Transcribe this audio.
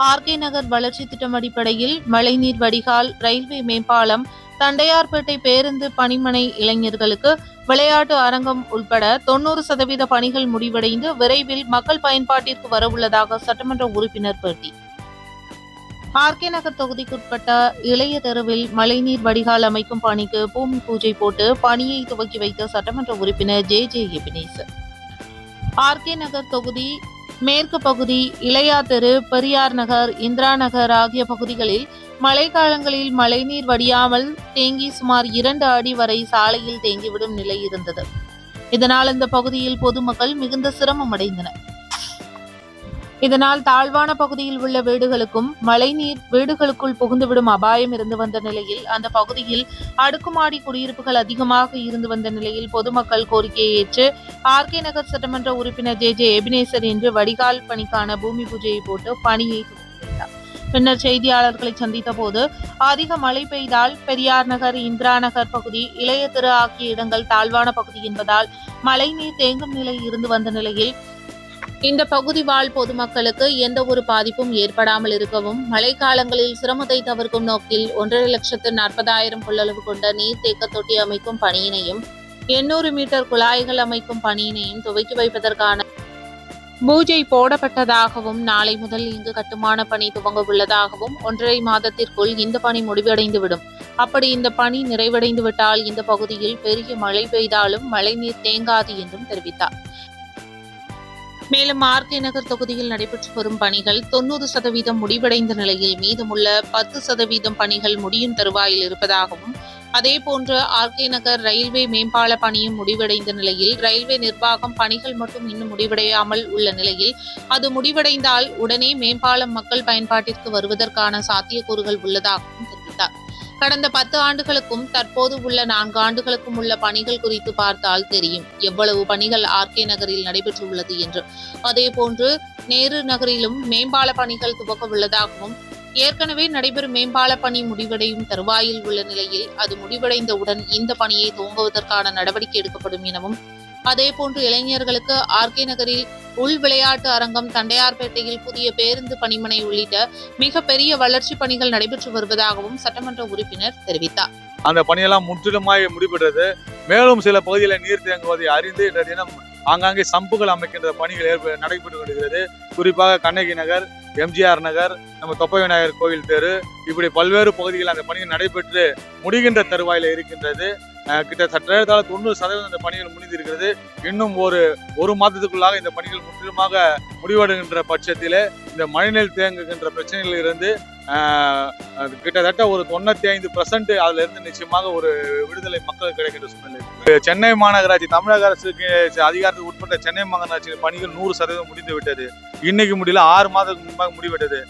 RK நகர் வளர்ச்சி திட்டம் அடிப்படையில் மழைநீர் வடிகால் ரயில்வே மேம்பாலம் தண்டையார்பேட்டை பேருந்து பணிமனை இளைஞர்களுக்கு விளையாட்டு அரங்கம் உள்பட தொண்ணூறு சதவீத பணிகள் முடிவடைந்து விரைவில் மக்கள் பயன்பாட்டிற்கு வரவுள்ளதாக சட்டமன்ற உறுப்பினர் பேட்டி. ஆர்கே நகர் தொகுதிக்குட்பட்ட இளைய தெருவில் மழைநீர் வடிகால் அமைக்கும் பணிக்கு பூமி பூஜை போட்டு பணியை துவக்கி வைத்த சட்டமன்ற உறுப்பினர் J J Ebenezer RK Nagar தொகுதி மேற்கு பகுதி இளையாத்தெரு பெரியார் நகர் இந்திரா நகர் ஆகிய பகுதிகளில் மழைக்காலங்களில் மழைநீர் வடியாமல் தேங்கி சுமார் இரண்டு அடி வரை சாலையில் தேங்கிவிடும் நிலை இருந்தது. இதனால் இந்த பகுதியில் பொதுமக்கள் மிகுந்த சிரமம் அடைந்தனர். இதனால் தாழ்வான பகுதியில் உள்ள வீடுகளுக்கும் மழைநீர் வீடுகளுக்குள் புகுந்துவிடும் அபாயம் இருந்து வந்த நிலையில் அந்த பகுதியில் அடுக்குமாடி குடியிருப்புகள் அதிகமாக இருந்து வந்த நிலையில் பொதுமக்கள் கோரிக்கையை ஏற்று ஆர்கே நகர் சட்டமன்ற உறுப்பினர் ஜே ஜே எபினேசர் இன்று வடிகால் பணிக்கான பூமி பூஜையை போட்டு பணியை பின்னர் செய்தியாளர்களை சந்தித்த போது அதிக மழை பெய்தால் பெரியார் நகர் இந்திரா நகர் பகுதி இளைய திரு ஆகிய இடங்கள் தாழ்வான பகுதி என்பதால் மழைநீர் தேங்கும் நிலை இருந்து வந்த நிலையில் இந்த பகுதி வாழ் பொதுமக்களுக்கு எந்த ஒரு பாதிப்பும் ஏற்படாமல் இருக்கவும் மழைக்காலங்களில் சிரமத்தை தவிர்க்கும் நோக்கில் ஒன்றரை லட்சத்து நாற்பதாயிரம் கொள்ளளவு கொண்ட நீர்த்தேக்க தொட்டி அமைக்கும் பணியினையும் எண்ணூறு மீட்டர் குழாய்கள் அமைக்கும் பணியினையும் துவக்கி வைப்பதற்கான பூஜை போடப்பட்டதாகவும் நாளை முதல் இங்கு கட்டுமான பணி துவங்க உள்ளதாகவும் ஒன்றரை மாதத்திற்குள் இந்த பணி முடிவடைந்துவிடும். அப்படி இந்த பணி நிறைவடைந்து விட்டால் இந்த பகுதியில் பெரிய மழை பெய்தாலும் மழைநீர் தேங்காது என்றும் தெரிவித்தார். மேலும் ஆர்கே நகர் தொகுதியில் நடைபெற்று வரும் பணிகள் தொண்ணூறு சதவீதம் முடிவடைந்த நிலையில் மீதமுள்ள பத்து சதவீதம் பணிகள் முடியும் தருவாயில் இருப்பதாகவும் அதேபோன்று ஆர்கே நகர் ரயில்வே மேம்பால பணியும் முடிவடைந்த நிலையில் ரயில்வே நிர்வாகம் பணிகள் மட்டும் இன்னும் முடிவடையாமல் உள்ள நிலையில் அது முடிவடைந்தால் உடனே மேம்பாலம் மக்கள் பயன்பாட்டிற்கு வருவதற்கான சாத்தியக்கூறுகள் உள்ளதாகவும் தெரிவித்தார். கடந்த பத்து ஆண்டுகளுக்கும் தற்போது உள்ள நான்கு ஆண்டுகளுக்கும் உள்ள பணிகள் குறித்து பார்த்தால் தெரியும். எவ்வளவு பணிகள் ஆர்கே நகரில் நடைபெற்றுள்ளது என்று. அதேபோன்று நேரு நகரிலும் மேம்பால பணிகள் துவக்க உள்ளதாகவும் ஏற்கனவே நடைபெறும் மேம்பால பணி முடிவடையும் தருவாயில் உள்ள நிலையில் அது முடிவடைந்தவுடன் இந்த பணியை துவங்குவதற்கான நடவடிக்கை எடுக்கப்படும் எனவும் அதேபோன்று இளைஞர்களுக்கு ஆர்கே நகரில் உள் விளையாட்டு அரங்கம் தண்டையார்பேட்டையில் புதிய பேருந்து பணிமனை உள்ளிட்ட மிக பெரிய வளர்ச்சி பணிகள் நடைபெற்று வருவதாகவும் சட்டமன்ற உறுப்பினர் தெரிவித்தார். அந்த பணியெல்லாம் முற்றிலுமாய் முடிபடுறது மேலும் சில பகுதிகளில் நீர் தேங்குவதை அறிந்து இன்றைய தினம் ஆங்காங்கே சம்புகள் அமைக்கின்ற பணிகள் ஏற்ப நடைபெற்று வருகிறது குறிப்பாக கண்ணகி நகர் எம்ஜிஆர் நகர் நம்ம தொப்பை விநாயகர் கோவில் தெரு இப்படி பல்வேறு பகுதிகளில் அந்த பணிகள் நடைபெற்று முடிகின்ற தருவாயில் இருக்கின்றது. கிட்டத்தட்ட தொண்ணூறு சதவீதம் இந்த பணிகள் முடிந்திருக்கிறது. இன்னும் ஒரு ஒரு மாதத்துக்குள்ளாக இந்த பணிகள் முற்றிலுமாக முடிவடைகின்ற பட்சத்தில் இந்த மழைநீர் தேங்குகின்ற பிரச்சனையில் இருந்து கிட்டத்தட்ட ஒரு தொண்ணூத்தி ஐந்து பர்சன்ட் அதுல இருந்து நிச்சயமாக ஒரு விடுதலை மக்கள் கிடைக்கின்ற சூழ்நிலை. சென்னை மாநகராட்சி தமிழக அரசுக்கு அதிகாரத்துக்கு உட்பட்ட சென்னை மாநகராட்சி பணிகள் நூறு சதவீதம் முடிந்து விட்டது இன்னைக்கு முடியல ஆறு மாதத்துக்கு முன்பாக முடிவிட்டது